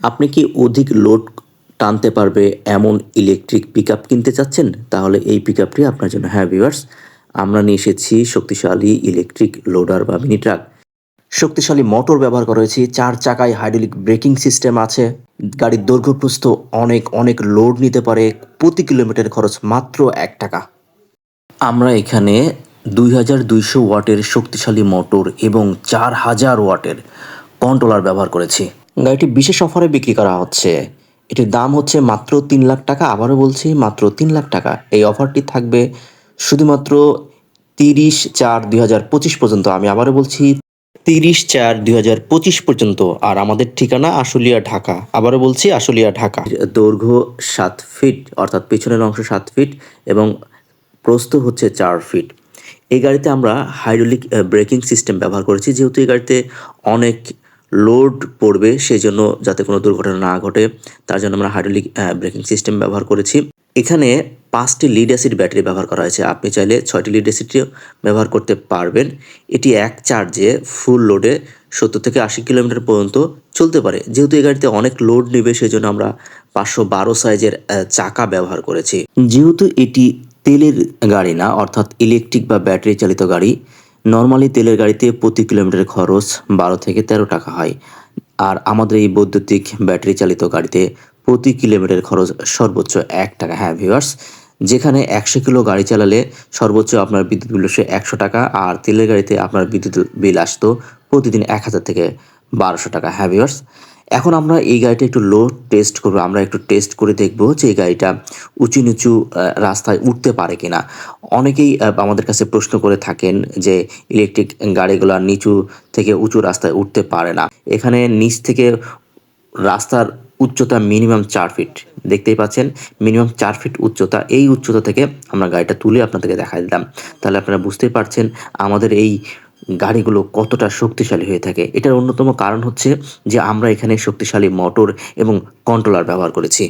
আপনি কি অধিক লোড টানতে পারবে এমন ইলেকট্রিক পিক কিনতে চাচ্ছেন? তাহলে এই পিক আপটি আপনার জন্য। হ্যাঁ ভিউয়ার্স আমরা নিয়ে এসেছি শক্তিশালী ইলেকট্রিক লোডার বা মিনি ট্রাক শক্তিশালী মোটর ব্যবহার করা হয়েছে। চার চাকায় হাইড্রোলিক ব্রেকিং সিস্টেম আছে। গাড়ির দৈর্ঘ্যপ্রস্থ অনেক অনেক লোড নিতে পারে। প্রতি কিলোমিটার খরচ মাত্র এক টাকা। আমরা এখানে দুই হাজার দুইশো ওয়াটের শক্তিশালী মোটর এবং চার হাজার ওয়াটের কন্ট্রোলার ব্যবহার করেছি। গাড়িটি বিশেষ অফারে বিক্রি করা হচ্ছে। এটির দাম হচ্ছে মাত্র তিন লাখ টাকা। আবারও বলছি, মাত্র তিন লাখ টাকা। এই অফারটি থাকবে শুধুমাত্র তিরিশ চার দুই পর্যন্ত। আমি আবারও বলছি, তিরিশ চার দুই হাজার পঁচিশ পর্যন্ত। আর আমাদের ঠিকানা আশুলিয়া, ঢাকা। আবারও বলছি, আশুলিয়া, ঢাকা। দৈর্ঘ্য সাত ফিট, অর্থাৎ পেছনের অংশ সাত ফিট এবং প্রস্থ হচ্ছে চার ফিট। এই গাড়িতে আমরা হাইড্রোলিক ব্রেকিং সিস্টেম ব্যবহার করেছি। যেহেতু এই গাড়িতে অনেক লোড পড়বে সেই জন্য যাতে কোনো দুর্ঘটনা না ঘটে, তার জন্য আমরা হাইড্রোলিক ব্রেকিং সিস্টেম ব্যবহার করেছি। এখানে পাঁচটি লিড অ্যাসিড ব্যাটারি ব্যবহার করা হয়েছে। আপনি চাইলে ছয়টি লিড অ্যাসিডটিও ব্যবহার করতে পারবেন। এটি এক চার্জে ফুল লোডে সত্তর থেকে আশি কিলোমিটার পর্যন্ত চলতে পারে। যেহেতু এই গাড়িতে অনেক লোড নেবে সেই জন্য আমরা পাঁচশো বারো সাইজের চাকা ব্যবহার করেছি। যেহেতু এটি তেলের গাড়ি না, অর্থাৎ ইলেকট্রিক বা ব্যাটারি চালিত গাড়ি নর্মালি তেলের গাড়িতে প্রতি কিলোমিটার খরচ বারো থেকে তেরো টাকা হয়। আর আমাদের এই বৈদ্যুতিক ব্যাটারি চালিত গাড়িতে প্রতি কিলোমিটার খরচ সর্বোচ্চ এক টাকা। হ্যাঁ ভিউয়ার্স যেখানে একশো কিলো গাড়ি চালালে সর্বোচ্চ আপনার বিদ্যুৎ বিল আসে একশো টাকা, আর তেলের গাড়িতে আপনার বিদ্যুৎ বিল আসতো প্রতিদিন এক হাজার থেকে বারোশো টাকা হ্যাঁ ভিউয়ার্স এখন আমরা এই গাড়িটা একটু লো টেস্ট করব, আমরা একটু টেস্ট করে দেখব যে এই গাড়িটা উঁচু নিচু রাস্তায় উঠতে পারে কিনা। অনেকেই আমাদের কাছে প্রশ্ন করে থাকেন যে ইলেকট্রিক গাড়িগুলো নিচু থেকে উঁচু রাস্তায় উঠতে পারে না। এখানে নিচ থেকে রাস্তার উচ্চতা মিনিমাম চার ফিট দেখতেই পাচ্ছেন? মিনিমাম চার ফিট উচ্চতা, এই উচ্চতা থেকে আমরা গাড়িটা তুলে আপনাদেরকে দেখাই দিলাম। তাহলে আপনারা বুঝতেই পারছেন, আমাদের এই গাড়িগুলো কতটা শক্তিশালী হয়ে থাকে। এটার অন্যতম কারণ হচ্ছে যে আমরা এখানে শক্তিশালী মোটর এবং কন্ট্রোলার ব্যবহার করেছি।